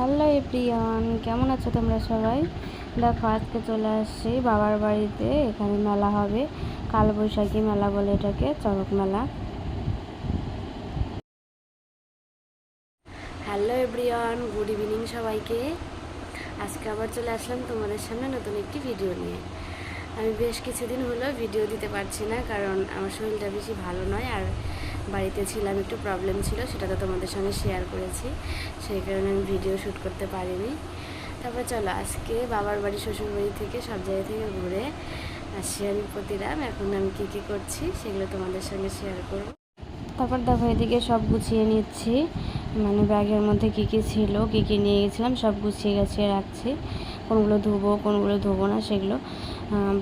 Hello এপ্রিয়ন কেমন আছো তোমরা সবাই? দেখো, আজকে চলে আসছি বাবার বাড়িতে। এখানে মেলা হবে, কালবৈশাখী মেলা বলে এটাকে, চড়ক মেলা। হ্যালো এভরিওয়ান, গুড ইভিনিং সবাইকে। আজকে আবার চলে আসলাম তোমাদের সামনে নতুন একটি ভিডিও নিয়ে। আমি বেশ কিছুদিন হলো ভিডিও দিতে পারছি না, কারণ আমার শরীরটা বেশি ভালো নয়, আর বাড়িতে ছিলাম, একটু প্রবলেম ছিল সেটা তো তোমাদের সঙ্গে শেয়ার করেছি। সেই কারণে আমি ভিডিও শ্যুট করতে পারিনি। তারপর চলো, আজকে বাবার বাড়ি, শ্বশুর বাড়ি থেকে সব জায়গা থেকে ঘুরে আসছি আমি প্রতিরাম। এখন আমি কী কী করছি সেগুলো তোমাদের সঙ্গে শেয়ার করব। তারপর দেখো, এদিকে সব গুছিয়ে নিচ্ছি। মানে ব্যাগের মধ্যে কী কী ছিল, কী কী নিয়ে গেছিলাম, সব গুছিয়ে গেছিয়ে রাখছি। কোনগুলো ধুবো কোনগুলো ধুবো না, সেগুলো।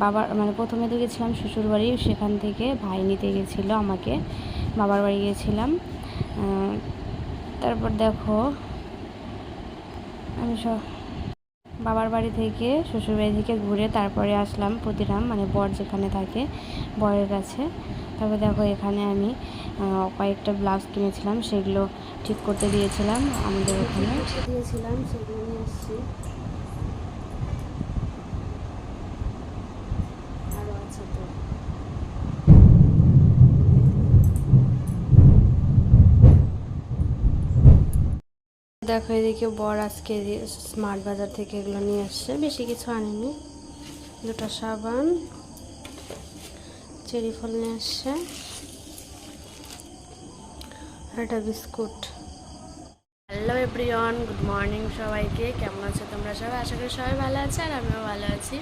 বাবার মানে প্রথমে তো গেছিলাম শ্বশুর বাড়ি সেখান থেকে ভাই নিতে গেছিল আমাকে। বাবার বাড়ি গিয়েছিলাম। তারপর দেখো, আমি সব বাবার বাড়ি থেকে শ্বশুর বাড়ি থেকে ঘুরে তারপরে আসলাম প্রতিরাম মানে বর যেখানে থাকে, বরের কাছে। তারপর দেখো এখানে আমি কয়েকটা ব্লাউজ কিনেছিলাম, সেগুলো ঠিক করতে দিয়েছিলাম আমাদের ওখানে দিয়েছিলাম, সেগুলো নিয়ে এসেছি আরও আছে তো। দেখো এদিকে বর আজকে স্মার্ট বাজার থেকে এগুলো নিয়ে আসছে। বেশি কিছু আনেনি। দুটো সাবান চেরি ফল নিয়ে আসছে একটা biscuit. Hello everyone good morning সবাইকে। কেমন আছো তোমরা সবাই? আশা করি সবাই ভালো আছে আর আমিও ভালো আছি।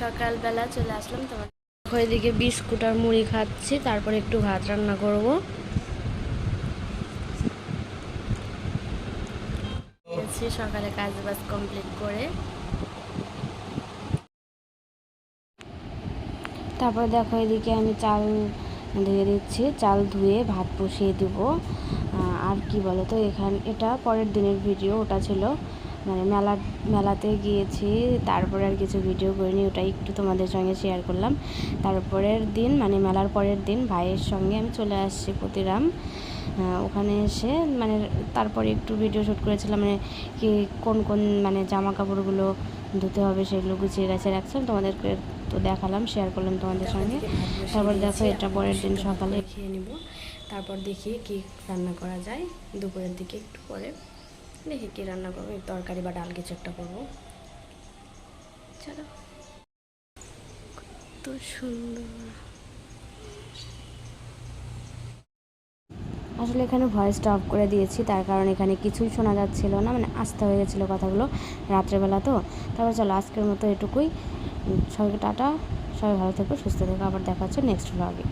সকালবেলা চলে আসলাম তোমার দেখো এদিকে বিস্কুট আর মুড়ি খাচ্ছি তারপরে একটু ভাত রান্না করব। গেছি সকালে কাজ বাজ কমপ্লিট করে। তারপর দেখো এদিকে আমি চাল ধুয়ে দিচ্ছি। চাল ধুয়ে ভাত বসিয়ে দিব। আর কি বলো তো এখান, এটা পরের দিনের ভিডিও ওটা ছিল। মানে মেলা মেলাতে গিয়েছি তারপরে আর কিছু ভিডিও করিনি ওটাই একটু তোমাদের সঙ্গে শেয়ার করলাম। তারপরের দিন মানে মেলার পরের দিন ভাইয়ের সঙ্গে আমি চলে আসছি প্রতিরাম। ওখানে এসে মানে তারপরে একটু ভিডিও শ্যুট করেছিলাম মানে কি কোন কোন মানে জামা কাপড়গুলো ধুতে হবে সেগুলো গুছিয়ে গেছে রাখছিলাম। তোমাদেরকে তো দেখালাম শেয়ার করলাম তোমাদের সঙ্গে। তারপর দেখো এটা পরের দিন সকালে। খেয়ে নিব। তারপর দেখি কি রান্না করা যায় দুপুরের দিকে একটু পরে। দেখি কি রান্না করব তরকারি বা ডাল কিছু একটা করব। চলো। কত সুন্দর। আসলে এখানে ভয়েসটা অফ করে দিয়েছি, তার কারণ এখানে কিছুই শোনা যাচ্ছিল না মানে আস্তে হয়ে গেছিল কথাগুলো রাত্রেবেলা তো। তারপর চলো, আজকের মতো এটুকুই। সবাইকে টাটা, সবাই ভালো থেকো, সুস্থ থেকো, আবার দেখা হচ্ছে নেক্সট ব্লগে